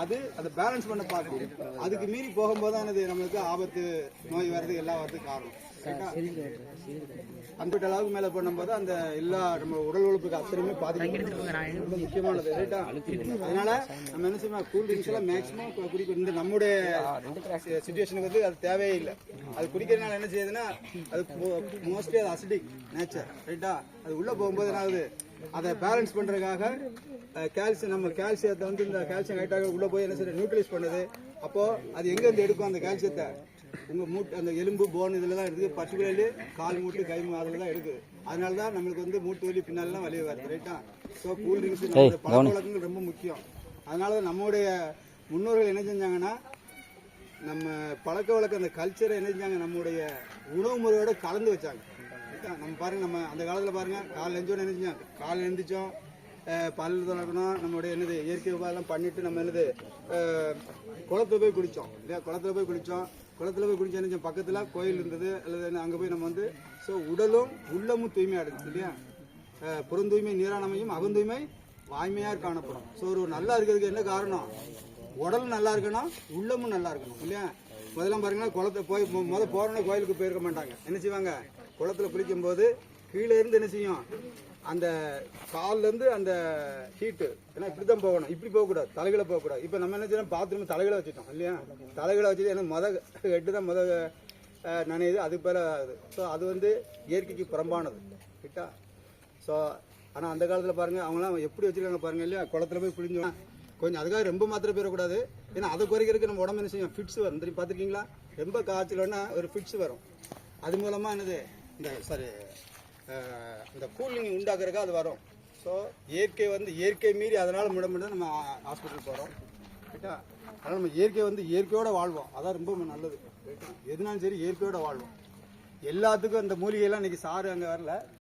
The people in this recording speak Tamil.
அது அதை பேலன்ஸ் பண்ண பார்க்கும். அதுக்கு மீறி போகும்போது தான் நம்மளுக்கு ஆபத்து நோய் வர்றது எல்லா வரதுக்கு காரணம். அன்பிட்ட அளவுக்கு மேல பண்ணும்போது அந்த எல்லா நம்ம உடல் உழைப்புக்கு அத்தனையுமே பாதிக்கும் ரொம்ப முக்கியமானது ரைட்டா அதனால நம்ம என்ன செய்யணும் கூல் ட்ரிங்க்ஸ் எல்லாம் மேக்ஸிமம் குடிக்க இந்த நம்முடைய சுச்சுவேஷனுக்கு வந்து அது தேவையே இல்லை அது குடிக்கிறதுனால என்ன செய்யுதுன்னா அது மோஸ்ட்லி அது அசிடிக் நேச்சர் ரைட்டா அது உள்ள போகும்போது என்ன ஆகுது அதை பேலன்ஸ் பண்றதுக்காக கால்சியம் நம்ம கால்சியத்தை வந்து இந்த கால்சியம் ஹைட்டாக உள்ள போய் என்ன செய்யுது நியூட்ரலைஸ் பண்ணுது. அப்போ அது எங்க இருந்து எடுக்கும் அந்த கால்சியத்தை உங்க மூட்டு அந்த எலும்பு போன் இதுல தான் இருக்குது பர்டிகுலர்லி கால் மூட்டு கை அதில் தான் இருக்குது அதனால தான் நம்மளுக்கு வந்து மூட்டு வலி பின்னாலாம் வலி வருது ரைட்டா ஸோ கூல் ட்ரிங்க்ஸ் பழக்க வழக்கங்கள் ரொம்ப முக்கியம். அதனால தான் நம்மளுடைய முன்னோர்கள் என்ன செஞ்சாங்கன்னா நம்ம பழக்க வழக்கம் அந்த கல்ச்சரை என்ன செஞ்சாங்க நம்முடைய உணவு முறையோட கலந்து வச்சாங்க. கரெக்டாக நம்ம பாருங்கள் நம்ம அந்த காலத்தில் பாருங்க காலைல எழுந்தோம் என்ன செஞ்சாங்க? காலைல எழுந்திரிச்சோம் பல் தொடக்கணும் நம்மளுடைய என்னது இயற்கை உபாயெல்லாம் பண்ணிவிட்டு நம்ம என்னது குளத்தில் குளத்துல போய் குடித்தோம் இல்லையா? குளத்துல போய் குளிச்சோம். குளத்துல போய் குளிச்சோம் என்ன பக்கத்தில் கோயில் இருந்தது அல்லது என்ன போய் நம்ம வந்து ஸோ உடலும் உள்ளமும் தூய்மையாக இருந்துச்சு இல்லையா? புறந்தூய்மை நீரானமையும் அகந்தூய்மை வாய்மையாக காணப்படும். ஸோ ஒரு நல்லா இருக்கிறதுக்கு என்ன காரணம்? உடலும் நல்லா இருக்கணும் உள்ளமும் நல்லா இருக்கணும் இல்லையா? முதல்ல பாருங்கன்னா குளத்தை போய் முதல்ல போகிறோன்னே கோயிலுக்கு போயிருக்க மாட்டாங்க. என்ன செய்வாங்க? குளத்துல குளிக்கும் போது கீழே இருந்து என்ன செய்யும்? அந்த கால்ல இருந்து அந்த ஹீட்டு ஏன்னா இப்படி தான் போகணும். இப்படி போகக்கூடாது. தலைகளை போகக்கூடாது. இப்போ நம்ம என்ன செய்யணும் பாத்ரூம் தலைகளை வச்சுட்டோம் இல்லையா? தலைகளை வச்சுட்டு ஏன்னா மொத ஹெட்டு தான் மொத நினைது நனையுது. அது பேர ஆகுது ஸோ அது வந்து இயற்கைக்கு புறம்பானது. கிட்டா ஸோ ஆனால் அந்த காலத்தில் பாருங்கள் அவங்களாம் எப்படி வச்சுருக்காங்க பாருங்கள் இல்லையா? குளத்துல போய் குளிஞ்சோம் கொஞ்சம் அதுக்காக ரொம்ப மாத்திரை போயிடக்கூடாது ஏன்னா அதை குறைக்கிறதுக்கு நம்ம உடம்பு என்ன செய்யும்? ஃபிட்ஸ் வரும். தெரியும் பார்த்துருக்கீங்களா? ரொம்ப காய்ச்சலன்னா ஒரு ஃபிட்ஸ் வரும். அது மூலமாக என்னது? இந்த சாரி இந்த கூலிங் உண்டாக்குறதுக்கு அது வரும். ஸோ இயற்கை வந்து இயற்கை மீறி அதனால் முட முட நம்ம ஹாஸ்பிட்டல் போகிறோம் ரைட்டா அதனால் நம்ம இயற்கை வந்து இயற்கையோடு வாழ்வோம். அதான் ரொம்ப நல்லது. எதுனாலும் சரி இயற்கையோடு வாழ்வோம். எல்லாத்துக்கும் அந்த மூலிகையெல்லாம் இன்றைக்கி சாறு அங்கே வரல.